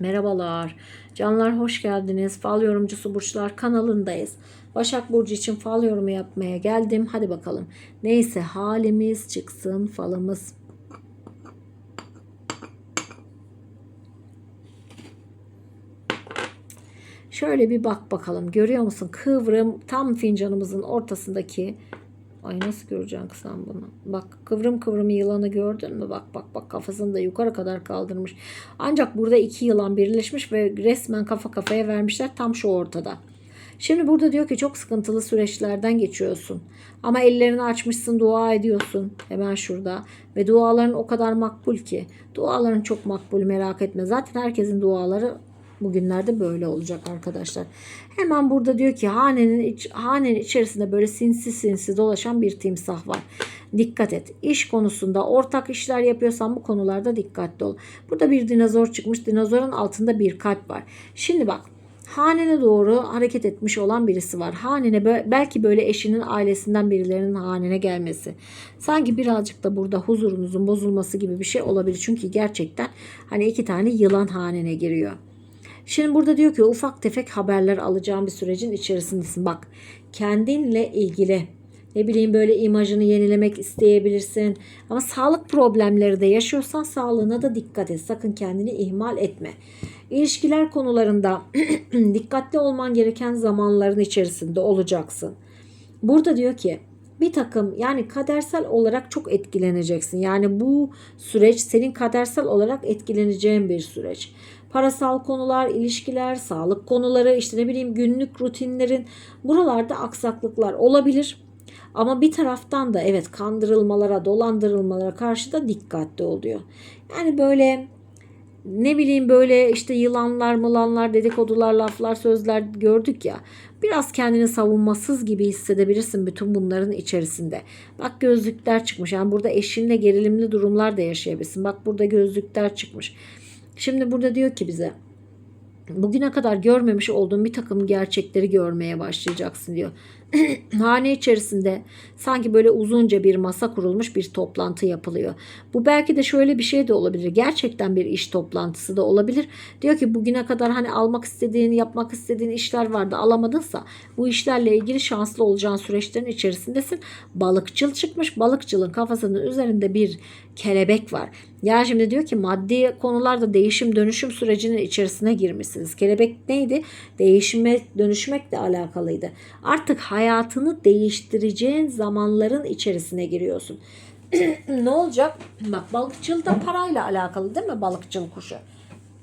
Merhabalar. Canlar hoş geldiniz. Fal yorumcusu burçlar kanalındayız. Başak Burcu için fal yorumu yapmaya geldim. Hadi bakalım. Neyse halimiz çıksın falımız. Şöyle bir bak bakalım. Görüyor musun? Kıvrım tam fincanımızın ortasındaki Ay nasıl göreceksin sen bunu? Bak kıvrım kıvrım yılanı gördün mü? Bak bak bak kafasını da yukarı kadar kaldırmış. Ancak burada iki yılan birleşmiş ve resmen kafa kafaya vermişler tam şu ortada. Şimdi burada diyor ki çok sıkıntılı süreçlerden geçiyorsun. Ama ellerini açmışsın, dua ediyorsun. Hemen şurada. Ve duaların o kadar makbul ki. Duaların çok makbul merak etme. Zaten herkesin duaları bugünlerde böyle olacak arkadaşlar. Hemen burada diyor ki hanenin iç, hanenin içerisinde böyle sinsi sinsi dolaşan bir timsah var. Dikkat et. İş konusunda ortak işler yapıyorsan bu konularda dikkatli ol. Burada bir dinozor çıkmış. Dinozorun altında bir kalp var. Şimdi bak hanene doğru hareket etmiş olan birisi var. Hanene belki böyle eşinin ailesinden birilerinin hanene gelmesi. Sanki birazcık da burada huzurunuzun bozulması gibi bir şey olabilir. Çünkü gerçekten hani iki tane yılan hanene giriyor. Şimdi burada diyor ki ufak tefek haberler alacağım bir sürecin içerisindesin. Bak kendinle ilgili ne bileyim böyle imajını yenilemek isteyebilirsin. Ama sağlık problemleri de yaşıyorsan sağlığına da dikkat et. Sakın kendini ihmal etme. İlişkiler konularında dikkatli olman gereken zamanların içerisinde olacaksın. Burada diyor ki bir takım yani kadersel olarak çok etkileneceksin. Yani bu süreç senin kadersel olarak etkileneceğin bir süreç. Parasal konular, ilişkiler, sağlık konuları, işte ne bileyim günlük rutinlerin buralarda aksaklıklar olabilir. Ama bir taraftan da evet kandırılmalara, dolandırılmalara karşı da dikkatli oluyor. Yani böyle ne bileyim böyle işte yılanlar mılanlar dedikodular laflar sözler gördük ya biraz kendini savunmasız gibi hissedebilirsin bütün bunların içerisinde. Bak gözlükler çıkmış yani burada eşinle gerilimli durumlar da yaşayabilirsin. Bak burada gözlükler çıkmış. Şimdi burada diyor ki bize bugüne kadar görmemiş olduğun bir takım gerçekleri görmeye başlayacaksın diyor. Hane içerisinde sanki böyle uzunca bir masa kurulmuş bir toplantı yapılıyor. Bu belki de şöyle bir şey de olabilir. Gerçekten bir iş toplantısı da olabilir. Diyor ki bugüne kadar hani almak istediğin, yapmak istediğin işler vardı alamadınsa bu işlerle ilgili şanslı olacağın süreçlerin içerisindesin. Balıkçıl çıkmış. Balıkçılın kafasının üzerinde bir kelebek var. Ya şimdi diyor ki maddi konularda değişim dönüşüm sürecinin içerisine girmişsiniz. Kelebek neydi? Değişime dönüşmekle alakalıydı. Artık hayatını değiştireceğin zamanların içerisine giriyorsun. ne olacak? Bak balıkçıl da parayla alakalı değil mi balıkçıl kuşu?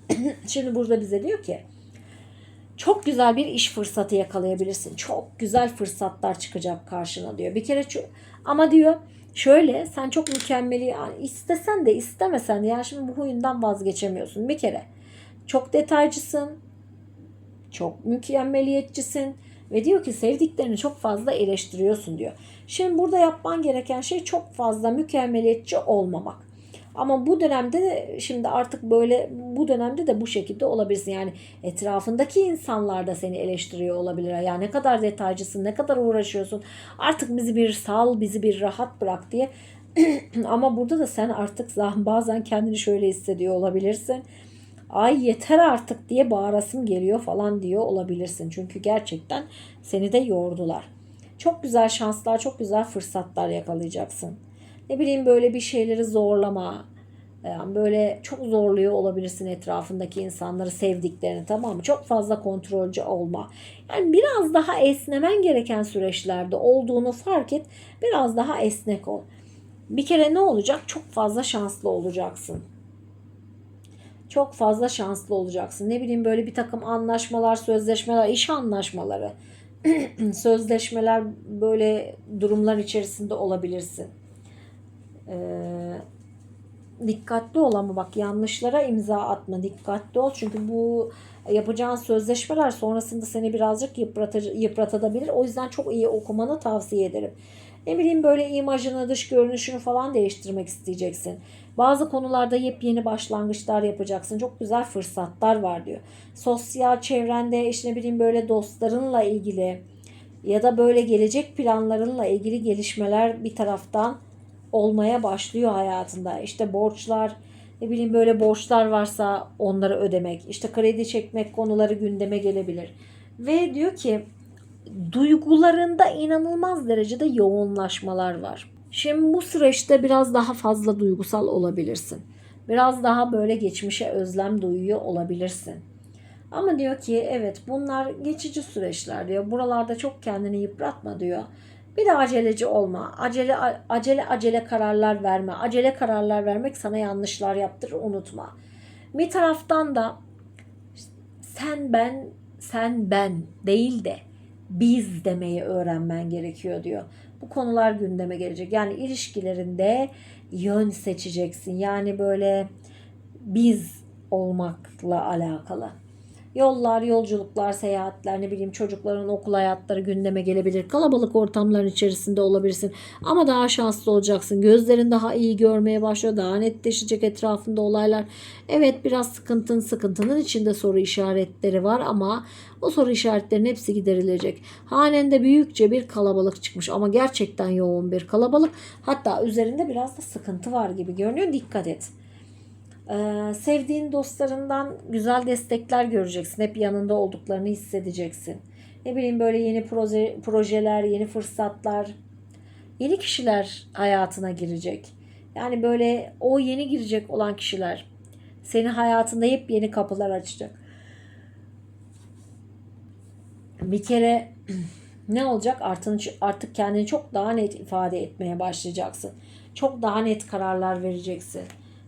Şimdi burada bize diyor ki çok güzel bir iş fırsatı yakalayabilirsin. Çok güzel fırsatlar çıkacak karşına diyor. Bir kere şu, ama diyor şöyle sen çok mükemmeli yani istesen de istemesen de yani şimdi bu huyundan vazgeçemiyorsun. Bir kere çok detaycısın. Çok mükemmeliyetçisin ve diyor ki sevdiklerini çok fazla eleştiriyorsun diyor. Şimdi burada yapman gereken şey çok fazla mükemmeliyetçi olmamak. Ama bu dönemde de şimdi artık böyle bu dönemde de bu şekilde olabilirsin. Yani etrafındaki insanlar da seni eleştiriyor olabilir. Ya ne kadar detaycısın, ne kadar uğraşıyorsun. Artık bizi bir sal, bizi bir rahat bırak diye. Ama burada da sen artık bazen kendini şöyle hissediyor olabilirsin ay yeter artık diye bağırasım geliyor falan diyor olabilirsin. Çünkü gerçekten seni de yordular. Çok güzel şanslar, çok güzel fırsatlar yakalayacaksın. Ne bileyim böyle bir şeyleri zorlama. Yani böyle çok zorluyor olabilirsin etrafındaki insanları, sevdiklerini tamam mı? Çok fazla kontrolcü olma. Yani biraz daha esnemen gereken süreçlerde olduğunu fark et. Biraz daha esnek ol. Bir kere ne olacak? Çok fazla şanslı olacaksın çok fazla şanslı olacaksın. Ne bileyim böyle bir takım anlaşmalar, sözleşmeler, iş anlaşmaları, sözleşmeler böyle durumlar içerisinde olabilirsin. Ee, dikkatli ol ama bak yanlışlara imza atma. Dikkatli ol çünkü bu yapacağın sözleşmeler sonrasında seni birazcık yıpratabilir. O yüzden çok iyi okumanı tavsiye ederim. Ne bileyim böyle imajını, dış görünüşünü falan değiştirmek isteyeceksin. Bazı konularda yepyeni başlangıçlar yapacaksın. Çok güzel fırsatlar var diyor. Sosyal çevrende işte ne bileyim böyle dostlarınla ilgili ya da böyle gelecek planlarınla ilgili gelişmeler bir taraftan olmaya başlıyor hayatında. İşte borçlar, Ne bileyim böyle borçlar varsa onları ödemek, işte kredi çekmek konuları gündeme gelebilir. Ve diyor ki duygularında inanılmaz derecede yoğunlaşmalar var. Şimdi bu süreçte biraz daha fazla duygusal olabilirsin. Biraz daha böyle geçmişe özlem duyuyor olabilirsin. Ama diyor ki evet bunlar geçici süreçler diyor. Buralarda çok kendini yıpratma diyor. Bir de aceleci olma. Acele acele acele kararlar verme. Acele kararlar vermek sana yanlışlar yaptırır unutma. Bir taraftan da sen ben sen ben değil de biz demeyi öğrenmen gerekiyor diyor. Bu konular gündeme gelecek. Yani ilişkilerinde yön seçeceksin. Yani böyle biz olmakla alakalı. Yollar, yolculuklar, seyahatler, ne bileyim çocukların okul hayatları gündeme gelebilir. Kalabalık ortamların içerisinde olabilirsin. Ama daha şanslı olacaksın. Gözlerin daha iyi görmeye başlıyor. Daha netleşecek etrafında olaylar. Evet biraz sıkıntın sıkıntının içinde soru işaretleri var ama o soru işaretlerinin hepsi giderilecek. Hanende büyükçe bir kalabalık çıkmış ama gerçekten yoğun bir kalabalık. Hatta üzerinde biraz da sıkıntı var gibi görünüyor. Dikkat et. Ee, sevdiğin dostlarından güzel destekler göreceksin. Hep yanında olduklarını hissedeceksin. Ne bileyim böyle yeni proje, projeler, yeni fırsatlar, yeni kişiler hayatına girecek. Yani böyle o yeni girecek olan kişiler senin hayatında hep yeni kapılar açacak. Bir kere ne olacak? Artık, artık kendini çok daha net ifade etmeye başlayacaksın. Çok daha net kararlar vereceksin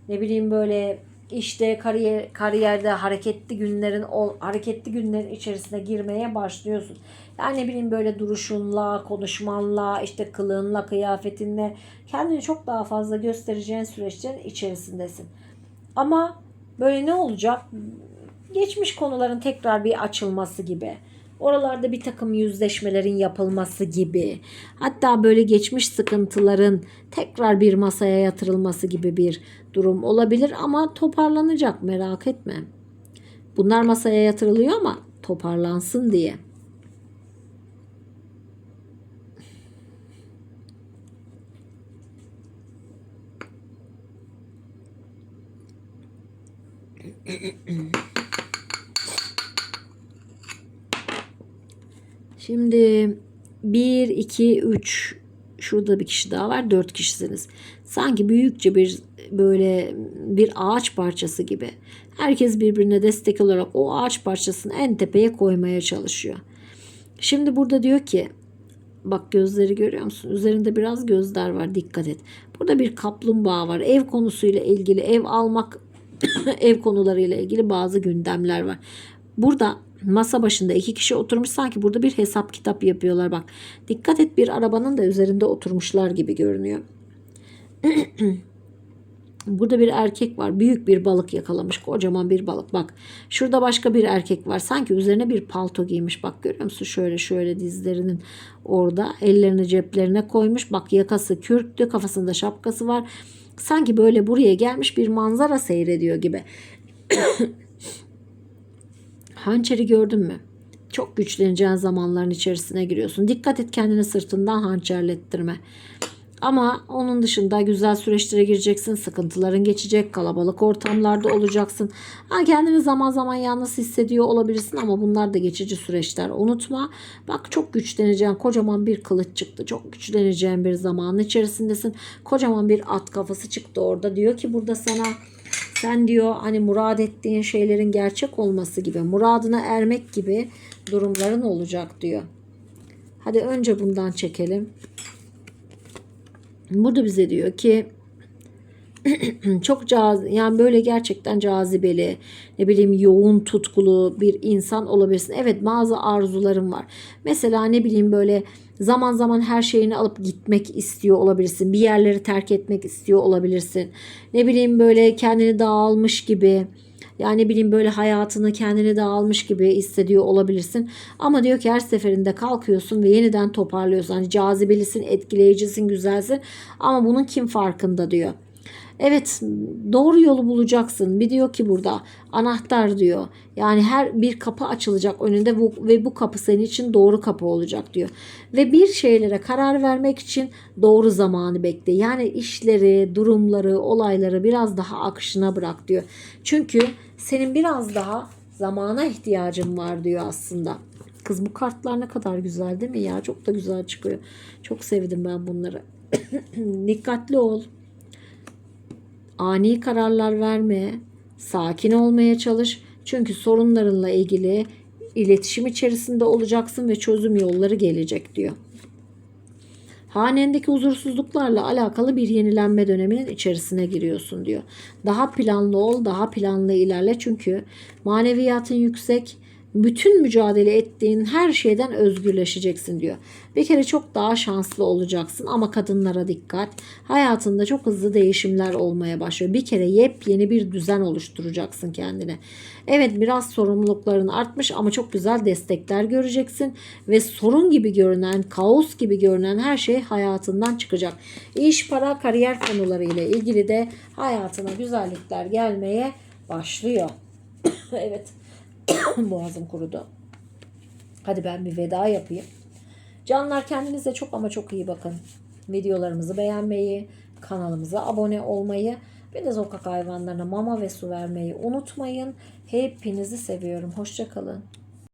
ne bileyim böyle işte kariyer kariyerde hareketli günlerin o hareketli günlerin içerisine girmeye başlıyorsun. Yani ne bileyim böyle duruşunla, konuşmanla, işte kılığınla, kıyafetinle kendini çok daha fazla göstereceğin süreçlerin içerisindesin. Ama böyle ne olacak? Geçmiş konuların tekrar bir açılması gibi. Oralarda bir takım yüzleşmelerin yapılması gibi. Hatta böyle geçmiş sıkıntıların tekrar bir masaya yatırılması gibi bir durum olabilir ama toparlanacak merak etme. Bunlar masaya yatırılıyor ama toparlansın diye. Şimdi 1, 2, 3 şurada bir kişi daha var. 4 kişisiniz. Sanki büyükçe bir böyle bir ağaç parçası gibi. Herkes birbirine destek olarak o ağaç parçasını en tepeye koymaya çalışıyor. Şimdi burada diyor ki bak gözleri görüyor musun? Üzerinde biraz gözler var dikkat et. Burada bir kaplumbağa var. Ev konusuyla ilgili ev almak ev konularıyla ilgili bazı gündemler var. Burada masa başında iki kişi oturmuş sanki burada bir hesap kitap yapıyorlar bak. Dikkat et bir arabanın da üzerinde oturmuşlar gibi görünüyor. Burada bir erkek var. Büyük bir balık yakalamış. Kocaman bir balık. Bak şurada başka bir erkek var. Sanki üzerine bir palto giymiş. Bak görüyor musun? Şöyle şöyle dizlerinin orada. Ellerini ceplerine koymuş. Bak yakası kürktü. Kafasında şapkası var. Sanki böyle buraya gelmiş bir manzara seyrediyor gibi. Hançeri gördün mü? Çok güçleneceğin zamanların içerisine giriyorsun. Dikkat et kendini sırtından hançerlettirme. Ama onun dışında güzel süreçlere gireceksin. Sıkıntıların geçecek. Kalabalık ortamlarda olacaksın. Ha, kendini zaman zaman yalnız hissediyor olabilirsin ama bunlar da geçici süreçler. Unutma. Bak çok güçleneceğin kocaman bir kılıç çıktı. Çok güçleneceğin bir zamanın içerisindesin. Kocaman bir at kafası çıktı orada. Diyor ki burada sana sen diyor hani murad ettiğin şeylerin gerçek olması gibi, muradına ermek gibi durumların olacak diyor. Hadi önce bundan çekelim. Burada bize diyor ki çok caz yani böyle gerçekten cazibeli ne bileyim yoğun tutkulu bir insan olabilirsin. Evet bazı arzularım var. Mesela ne bileyim böyle zaman zaman her şeyini alıp gitmek istiyor olabilirsin. Bir yerleri terk etmek istiyor olabilirsin. Ne bileyim böyle kendini dağılmış gibi yani bileyim böyle hayatını kendini dağılmış gibi hissediyor olabilirsin. Ama diyor ki her seferinde kalkıyorsun ve yeniden toparlıyorsun. Hani cazibelisin, etkileyicisin, güzelsin. Ama bunun kim farkında diyor. Evet doğru yolu bulacaksın. Bir diyor ki burada anahtar diyor. Yani her bir kapı açılacak önünde bu, ve bu kapı senin için doğru kapı olacak diyor. Ve bir şeylere karar vermek için doğru zamanı bekle. Yani işleri, durumları, olayları biraz daha akışına bırak diyor. Çünkü senin biraz daha zamana ihtiyacın var diyor aslında. Kız bu kartlar ne kadar güzel değil mi ya? Çok da güzel çıkıyor. Çok sevdim ben bunları. Dikkatli ol. Ani kararlar verme. Sakin olmaya çalış. Çünkü sorunlarınla ilgili iletişim içerisinde olacaksın ve çözüm yolları gelecek diyor. Hanendeki huzursuzluklarla alakalı bir yenilenme döneminin içerisine giriyorsun diyor. Daha planlı ol, daha planlı ilerle çünkü maneviyatın yüksek, bütün mücadele ettiğin her şeyden özgürleşeceksin diyor. Bir kere çok daha şanslı olacaksın ama kadınlara dikkat. Hayatında çok hızlı değişimler olmaya başlıyor. Bir kere yepyeni bir düzen oluşturacaksın kendine. Evet biraz sorumlulukların artmış ama çok güzel destekler göreceksin ve sorun gibi görünen, kaos gibi görünen her şey hayatından çıkacak. İş, para, kariyer konularıyla ilgili de hayatına güzellikler gelmeye başlıyor. evet. Boğazım kurudu. Hadi ben bir veda yapayım. Canlar kendinize çok ama çok iyi bakın. Videolarımızı beğenmeyi, kanalımıza abone olmayı ve de sokak hayvanlarına mama ve su vermeyi unutmayın. Hepinizi seviyorum. Hoşçakalın.